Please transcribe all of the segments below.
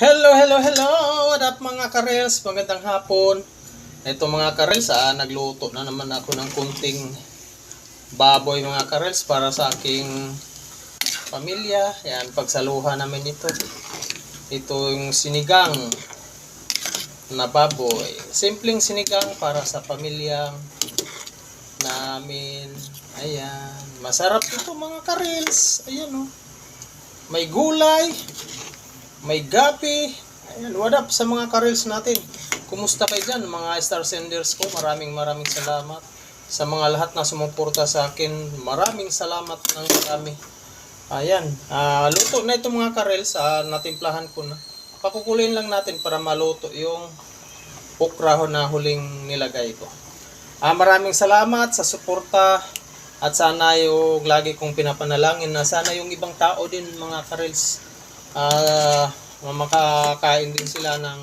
Hello, hello, hello! What up mga karels? Magandang hapon. Ito mga karels, ah, nagluto na naman ako ng kunting baboy mga karels para sa aking pamilya. Yan, pagsaluhan namin ito. Ito yung sinigang na baboy. Simpleng sinigang para sa pamilyang namin. Ayan. Masarap ito mga karels. Ayan oh. May gulay, may gapi. Ayan, what up sa mga karels natin? Kumusta kayo dyan, mga star senders ko? Maraming maraming salamat. Sa mga lahat na sumuporta sa akin, maraming salamat ng marami. Ayan, ah, luto na ito mga karels. Ah, natimplahan ko na. Pakukulin lang natin para maluto yung ukraho na huling nilagay ko. Ah, maraming salamat sa suporta at sana yung lagi kong pinapanalangin na sana yung ibang tao din mga karels ah makakain din sila ng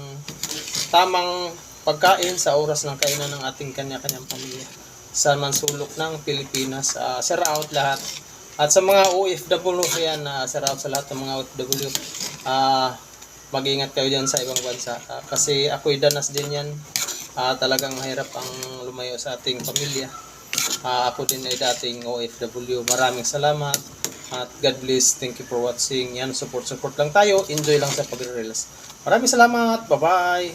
tamang pagkain sa oras ng kainan ng ating kanya-kanyang pamilya sa mansulok ng Pilipinas. Uh, share out lahat. At sa mga OFW yan, uh, share out sa lahat ng mga OFW. ah mag-ingat kayo dyan sa ibang bansa. Ah, kasi ako'y danas din yan. Ah, talagang mahirap ang lumayo sa ating pamilya. Ah, ako din ay dating OFW. Maraming salamat. At God bless. Thank you for watching. Yan, support, support lang tayo. Enjoy lang sa pag-relax. Maraming salamat. Bye-bye.